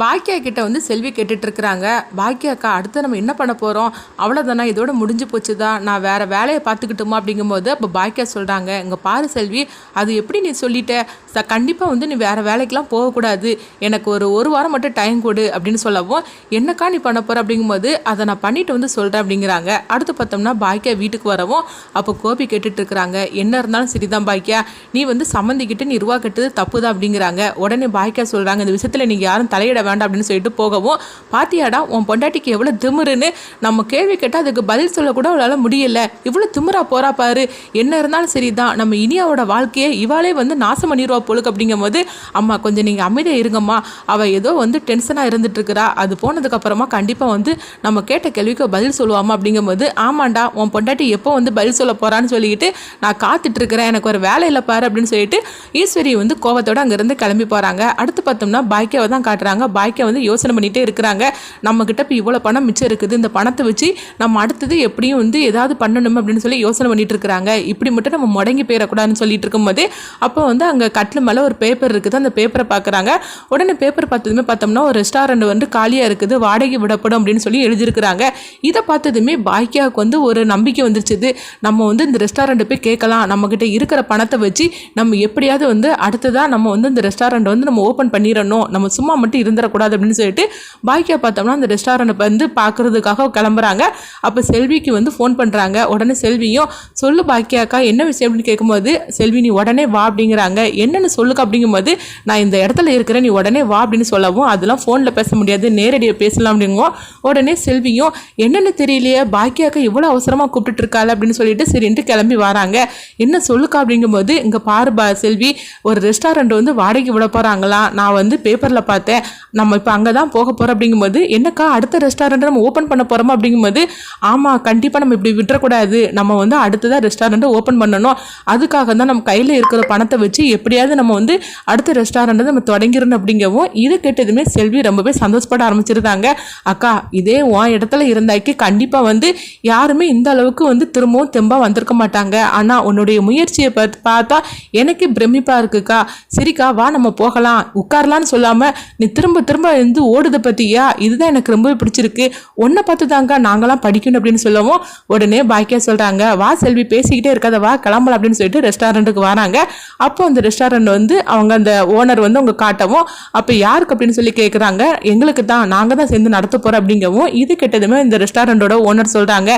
பாக்கியா கிட்ட வந்து செல்வி கேட்டுட்டு இருக்கிறாங்க பாக்கியா அக்கா அடுத்து நம்ம என்ன பண்ண போகிறோம் அவ்வளோதானா இதோட முடிஞ்சு போச்சு தான் நான் வேற வேலையை பார்த்துக்கிட்டோமா? அப்படிங்கும்போது அப்போ பாக்கியா சொல்கிறாங்க இங்கே பாரு செல்வி அது எப்படி நீ சொல்லிட்ட? ச கண்டிப்பாக வந்து நீ வேற வேலைக்கெலாம் போகக்கூடாது. எனக்கு ஒரு ஒரு வாரம் மட்டும் டைம் கொடு அப்படின்னு சொல்லவும் என்னக்கா நீ பண்ண போகிற அப்படிங்கும்போது அதை நான் பண்ணிட்டு வந்து சொல்கிறேன் அப்படிங்கிறாங்க. அடுத்து பார்த்தோம்னா பாக்கியா வீட்டுக்கு வரவும் அப்போ கோபி கேட்டுட்டு இருக்கிறாங்க என்ன இருந்தாலும் சரிதான் பாக்கியா நீ வந்து சம்மந்திக்கிட்டு நீ ரூபா கட்டுறது தப்பு தான் அப்படிங்கிறாங்க. உடனே பாக்கியா சொல்கிறாங்க இந்த விஷயத்தில் நீங்கள் யாரும் தலையிட வேண்டாம் அப்படின்னு சொல்லிட்டு போகவும் பாத்தியாடா உன் பொண்டாட்டிக்கு எவ்வளோ திமிருன்னு நம்ம கேள்வி கேட்டால் அதுக்கு பதில் சொல்லக்கூட அவளால் முடியல. இவ்வளோ திமிரா போறா பாரு. என்ன இருந்தாலும் சரிதான். நம்ம இனியாவோட வாழ்க்கையை இவாளே வந்து நாசம் பண்ணிடுவா போலுக்கு. அப்படிங்கும்போது அம்மா கொஞ்சம் நீங்கள் அமைதியாக இருங்கம்மா. அவள் ஏதோ வந்து டென்ஷனாக இருந்துட்டு இருக்கிறா. அது போனதுக்கு அப்புறமா கண்டிப்பாக வந்து நம்ம கேட்ட கேள்விக்கு பதில் சொல்லுவாமா அப்படிங்கும்போது ஆமாண்டா உன் பொண்டாட்டி எப்போ வந்து பதில் சொல்ல போறான்னு சொல்லிக்கிட்டு நான் காத்துட்டு இருக்கிறேன். எனக்கு ஒரு வேலை இல்லை பாரு. அப்படின்னு சொல்லிட்டு ஈஸ்வரி வந்து கோவத்தோட அங்கேருந்து கிளம்பி போகிறாங்க அடுத்து பார்த்தோம்னா பாக்கியாவை தான் காட்டுறாங்க. பாக்கியா வந்து யோசனை பண்ணிகிட்டே இருக்கிறாங்க. நம்மக்கிட்ட இப்போ இவ்வளோ பணம் மிச்சம் இருக்குது. இந்த பணத்தை வச்சு நம்ம அடுத்தது எப்படியும் வந்து ஏதாவது பண்ணணும் அப்படின்னு சொல்லி யோசனை பண்ணிட்டு இருக்கிறாங்க. இப்படி மட்டும் நம்ம முடங்கி போயிடக்கூடாதுன்னு சொல்லிட்டு இருக்கும்போது அப்போ வந்து அங்கே கட்டில் மேலே ஒரு பேப்பர் இருக்குது. அந்த பேப்பரை பார்க்குறாங்க உடனே பேப்பர் பார்த்ததுமே பார்த்தோம்னா ஒரு ரெஸ்டாரண்ட் வந்து காலியாக இருக்குது. வாடகை விடப்படும் அப்படின்னு சொல்லி எழுதியிருக்கிறாங்க. இதை பார்த்ததுமே பாக்கியாவுக்கு வந்து ஒரு நம்பிக்கை வந்துருச்சுது. நம்ம வந்து இந்த ரெஸ்டாரண்ட்டை போய் கேட்கலாம். நம்மக்கிட்ட இருக்கிற பணத்தை வச்சு நம்ம எப்படியாவது வந்து அடுத்ததாக நம்ம வந்து இந்த ரெஸ்டாரண்ட் வந்து நம்ம ஓப்பன் பண்ணிடணும். நம்ம சும்மா மட்டும் இருந்துடக்கூடாது அப்படின்னு சொல்லிட்டு பாக்கியா பார்த்தோம்னா அந்த ரெஸ்டாரண்ட் வந்து பார்க்கறதுக்காக கிளம்புறாங்க. அப்போ செல்விக்கு வந்து ஃபோன் பண்ணுறாங்க உடனே செல்வியும் சொல்லு பாக்கியாக்கா என்ன விஷயம்? அப்படின்னு கேட்கும்போது செல்வி நீ உடனே வா அப்படிங்கிறாங்க. என்னென்னு சொல்லுக்க? அப்படிங்கும்போது நான் இந்த இடத்துல இருக்கிறேன். நீ உடனே வா அப்படின்னு சொல்லவும் அதெல்லாம் ஃபோனில் பேச முடியாது. நேரடியாக பேசலாம் அப்படிங்குவோம் உடனே செல்வியும் என்னென்னு தெரியலையே பாக்கியாக்கா இவ்வளோ அவசரமாக கூப்பிட்டுட்டு இருக்காள்? அப்படின்னு சொல்லிட்டு சரின்ட்டு கிளம்பி வராங்க. என்ன சொல்லுக்கா? அப்படிங்கும்போது இங்கே பாரு பா செல்வி ஒரு ரெஸ்டாரண்ட் வந்து வாடகைக்கு விட போகிறாங்களாம் நான் வந்து பேப்பரில் பார்த்தேன். நம்ம இப்போ அங்கே தான் போக போகிறோம் அப்படிங்கும்போது என்னக்கா அடுத்த ரெஸ்டாரண்ட்டை நம்ம ஓப்பன் பண்ண போகிறோமா அப்படிங்கும்போது ஆமாம் கண்டிப்பாக நம்ம இப்படி விட்டுறக்கூடாது. நம்ம வந்து அடுத்ததாக ரெஸ்டாரண்ட்டை ஓப்பன் பண்ணணும். அதுக்காக தான் நம்ம கையில் இருக்கிற பணத்தை வச்சு எப்படியாவது நம்ம வந்து அடுத்த ரெஸ்டாரண்ட்டை நம்ம தொடங்கிடணும் அப்படிங்கவும் இது கேட்டதுமே செல்வி ரொம்பவே சந்தோஷப்பட ஆரம்பிச்சிருந்தாங்க. அக்கா இதே உன் இடத்துல இருந்தாக்கி கண்டிப்பாக வந்து யாருமே இந்த அளவுக்கு வந்து திரும்பவும் தெம்பாக வந்திருக்க மாட்டாங்க. ஆனால் உன்னுடைய முயற்சியை பார்த்து பார்த்தா எனக்கு பிரமிப்பாக இருக்குக்கா. சரிக்கா வா நம்ம போகலாம். உட்காரலான்னு சொல்லாமல் நீ திரும்ப திரும்ப வந்து ஓடுதை பற்றியா இதுதான் எனக்கு ரொம்ப பிடிச்சிருக்கு. உன்னை பார்த்து தாங்க நாங்களாம் படிக்கணும் அப்படின்னு சொல்லவும் உடனே பாக்கியா சொல்கிறாங்க வா செல்வி பேசிக்கிட்டே இருக்காத வா கிளம்பலாம் அப்படின்னு சொல்லிட்டு ரெஸ்டாரண்ட்டுக்கு வராங்க. அப்போ அந்த ரெஸ்டாரண்ட் வந்து அவங்க அந்த ஓனர் வந்து அவங்க காட்டவும் அப்போ யாருக்கு? அப்படின்னு சொல்லி கேட்குறாங்க எங்களுக்கு தான் நாங்கள் தான் சேர்ந்து நடத்த போகிறோம் அப்படிங்கவும் இது கெட்டதுமே இந்த ரெஸ்டாரண்ட்டோட ஓனர் சொல்கிறாங்க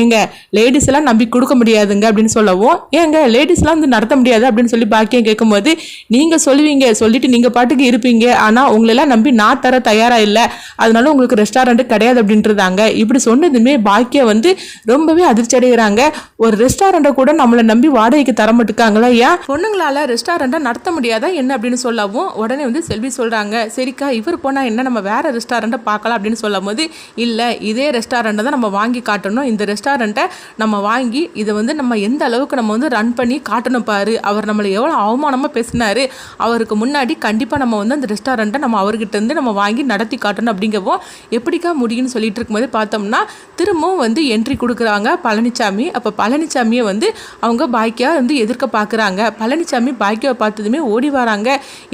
எங்க லேடிஸ் எல்லாம் நம்பி கொடுக்க முடியாதுங்க அப்படின்னு சொல்லவும் ஏங்க லேடிஸ்லாம் வந்து நடத்த முடியாது அப்படின்னு சொல்லி பாக்கியம் கேட்கும்போது நீங்கள் சொல்லுவீங்க சொல்லிட்டு நீங்கள் பாட்டுக்கு இருப்பீங்க. ஆனால் உங்களெல்லாம் நம்பி நான் தர தயாராக இல்லை. அதனால உங்களுக்கு ரெஸ்டாரண்ட் கிடையாது அப்படின்றதாங்க. இப்படி சொன்னதுமே பாக்கியா வந்து ரொம்பவே அதிர்ச்சி அடைகிறாங்க ஒரு ரெஸ்டாரண்ட்டை கூட நம்மளை நம்பி வாடகைக்கு தர மாட்டுக்காங்களா ஏன் பொண்ணுங்களால ரெஸ்டாரண்ட்டை நடத்த முடியாதா என்ன அப்படின்னு சொல்லவும் உடனே வந்து செல்வி சொல்கிறாங்க சரிக்கா இவர் போனால் என்ன நம்ம வேற ரெஸ்டாரண்ட்டை பார்க்கலாம் அப்படின்னு சொல்லும் போது இல்லை இதே ரெஸ்டாரண்ட்டை தான் நம்ம வாங்கி காட்டணும். இந்த ரெஸ்டாரண்ட்டை நம்ம வாங்கி இதை வந்து நம்ம எந்த அளவுக்கு நம்ம வந்து ரன் பண்ணி காட்டணும் பாரு. அவர் நம்மளை எவ்வளோ அவமானமாக பேசினாரு. அவருக்கு முன்னாடி கண்டிப்பாக நம்ம வந்து அந்த ரெஸ்டாரண்ட்டை நம்ம அவர்கிட்ட வந்து நம்ம வாங்கி நடத்தி காட்டணும் அப்படிங்கவும் எப்படிக்கா முடியும்னு சொல்லிட்டு இருக்கும்போது பார்த்தோம்னா திரும்பவும் வந்து என்ட்ரி கொடுக்குறாங்க பழனிசாமி அப்போ பழனிசாமியை வந்து அவங்க பாக்கியா வந்து எதிர்க்க பார்க்குறாங்க. பழனிசாமி பாக்கியாவை பார்த்ததுமே ஓடி வராங்க.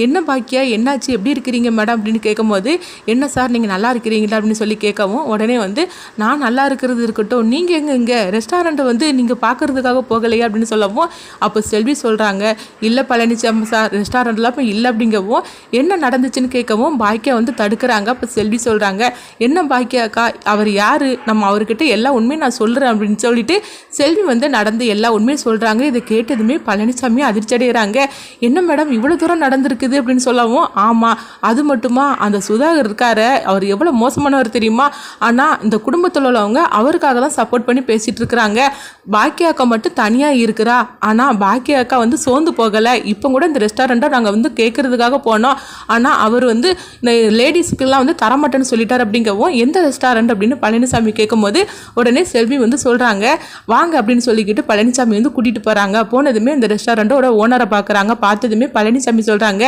என்ன பாக்கியா? என்னாச்சு? எப்படி இருக்கிறீங்க மேடம்? அப்படின்னு கேட்கும்போது என்ன சார் நீங்கள் நல்லா இருக்கிறீங்களா? அப்படின்னு சொல்லி கேட்கவும் உடனே வந்து நான் நல்லா இருக்கிறது இருக்கட்டும். நீங்கள் எங்கே இங்கே? ரெஸ்டாரண்ட்டை வந்து நீங்கள் பார்க்குறதுக்காக போகலையா? அப்படின்னு சொல்லவும் அப்போ செல்வி சொல்கிறாங்க இல்லை பழனிசாமி சார் ரெஸ்டாரண்ட்லாம் இப்போ இல்லை. அப்படிங்கவும் என்ன நடந்துச்சுன்னு கேட்கவும் பாய் பாக்கியா வந்து தடுக்கிறாங்க. அப்போ செல்வி சொல்கிறாங்க என்ன பாக்கியாக்கா அவர் யார்? நம்ம அவர்கிட்ட எல்லா உண்மையும் நான் சொல்கிறேன் அப்படின்னு சொல்லிட்டு செல்வி வந்து நடந்து எல்லா உண்மையும் சொல்கிறாங்க இதை கேட்டதுமே பழனிசாமி அதிர்ச்சி அடைகிறாங்க என்ன மேடம் இவ்வளோ தூரம் நடந்திருக்குது? அப்படின்னு சொல்லவும் ஆமாம் அது மட்டுமா? அந்த சுதாகர் இருக்காரு. அவர் எவ்வளோ மோசமானவர் தெரியுமா? ஆனால் இந்த குடும்பத்தில் உள்ளவங்க அவருக்காக தான் சப்போர்ட் பண்ணி பேசிகிட்டு இருக்கிறாங்க. பாக்கியாக்கா மட்டும் தனியாக இருக்கிறா. ஆனால் பாக்கியாக்கா வந்து சோர்ந்து போகலை. இப்போ கூட இந்த ரெஸ்டாரண்ட்டை நாங்கள் வந்து கேட்குறதுக்காக போனோம். ஆனால் அவர் வந்து இந்த லேடிஸ்க்கெல்லாம் வந்து தரமாட்டேன்னு சொல்லிட்டார் அப்படிங்கவும் எந்த ரெஸ்டாரண்ட் அப்படின்னு பழனிசாமி கேட்கும்போது உடனே செல்வி வந்து சொல்கிறாங்க வாங்க அப்படின்னு சொல்லிக்கிட்டு பழனிசாமி வந்து கூட்டிகிட்டு போகிறாங்க போனதுமே இந்த ரெஸ்டாரண்ட்டோட ஓனரை பார்க்குறாங்க பார்த்ததுமே பழனிசாமி சொல்கிறாங்க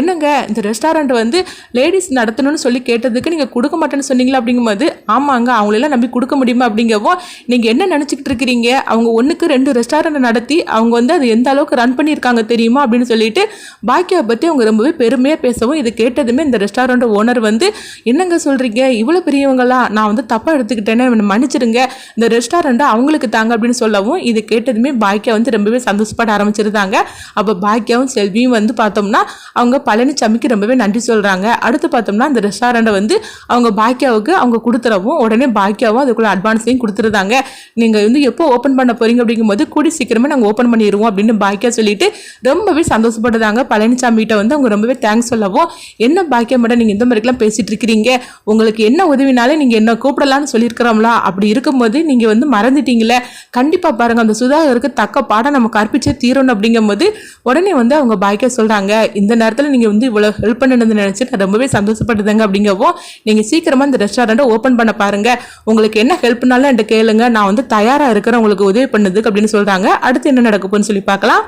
என்னங்க இந்த ரெஸ்டாரண்ட் வந்து லேடிஸ் நடத்தணும்னு சொல்லி கேட்டதுக்கு நீங்கள் கொடுக்க மாட்டேன்னு சொன்னீங்களா? அப்படிங்கும்போது ஆமாங்க அவங்களெல்லாம் நம்பி கொடுக்க முடியுமா? அப்படிங்கவும் நீங்கள் என்ன நினச்சிக்கிட்டு இருக்கிறீங்க? அவங்க ஒன்றுக்கு ரெண்டு ரெஸ்டாரண்ட் நடத்தி அவங்க வந்து அது எந்த அளவுக்கு ரன் பண்ணியிருக்காங்க தெரியுமா? அப்படின்னு சொல்லிட்டு பாக்கியாவை பற்றி அவங்க ரொம்பவே பெருமையாக பேசவும் இது கேட்டதுமே இந்த ரெஸ்டாரண்ட் ரெஸ்டாரண்ட் ஓனர் வந்து என்னங்க சொல்கிறீங்க இவ்வளோ பெரியவங்களா? நான் வந்து தப்பாக எடுத்துக்கிட்டேன்னு மன்னிச்சிடுங்க. இந்த ரெஸ்டாரண்ட்டை அவங்களுக்கு தாங்க அப்படின்னு சொல்லவும் இது கேட்டதுமே பாக்கியா வந்து ரொம்பவே சந்தோஷப்பட ஆரம்பிச்சிருந்தாங்க. அப்போ பாக்கியாவும் செல்வியும் வந்து பார்த்தோம்னா அவங்க பழனிசாமிக்கு ரொம்பவே நன்றி சொல்கிறாங்க அடுத்து பார்த்தோம்னா அந்த ரெஸ்டாரண்ட்டை வந்து அவங்க பாக்கியாவுக்கு அவங்க கொடுத்துறவும் உடனே பாக்கியாவும் அதுக்குள்ள அட்வான்ஸையும் கொடுத்துருந்தாங்க. நீங்கள் வந்து எப்போ ஓப்பன் பண்ண போகிறீங்க அப்படிங்கும்போது கூடி சீக்கிரமே நாங்கள் ஓப்பன் பண்ணிடுவோம் அப்படின்னு பாக்கியா சொல்லிட்டு ரொம்பவே சந்தோஷப்படுதாங்க பழனிசாமி கிட்ட வந்து அவங்க ரொம்பவே தேங்க்ஸ் சொல்லவும் என்ன பாக்கியம் மேடம் நீங்கள் இந்த மாதிரிலாம் பேசிகிட்டு இருக்கிறீங்க. உங்களுக்கு என்ன உதவினாலும் நீங்கள் என்ன கூப்பிடலான்னு சொல்லியிருக்கிறோம்ல? அப்படி இருக்கும்போது நீங்கள் வந்து மறந்துட்டீங்களே? கண்டிப்பாக பாருங்கள் அந்த சுதாகருக்கு தக்க பாடம் நம்ம கற்பிச்சே தீரணும் அப்படிங்கும்போது உடனே வந்து அவங்க பாக்கியா சொல்கிறாங்க இந்த நேரத்தில் நீங்கள் வந்து இவ்வளோ ஹெல்ப் பண்ணணும்னு நினச்சி நான் ரொம்பவே சந்தோஷப்படுதுங்க அப்படிங்கவும் நீங்கள் சீக்கிரமாக இந்த ரெஸ்டாரண்ட்டை ஓப்பன் பண்ண பாருங்கள் உங்களுக்கு என்ன ஹெல்ப்னாலும் என்கிட்ட கேளுங்க. நான் வந்து தயாராக இருக்கிறேன் உங்களுக்கு உதவி பண்ணதுக்கு அப்படின்னு சொல்கிறாங்க அடுத்து என்ன நடக்க சொல்லி பார்க்கலாம்.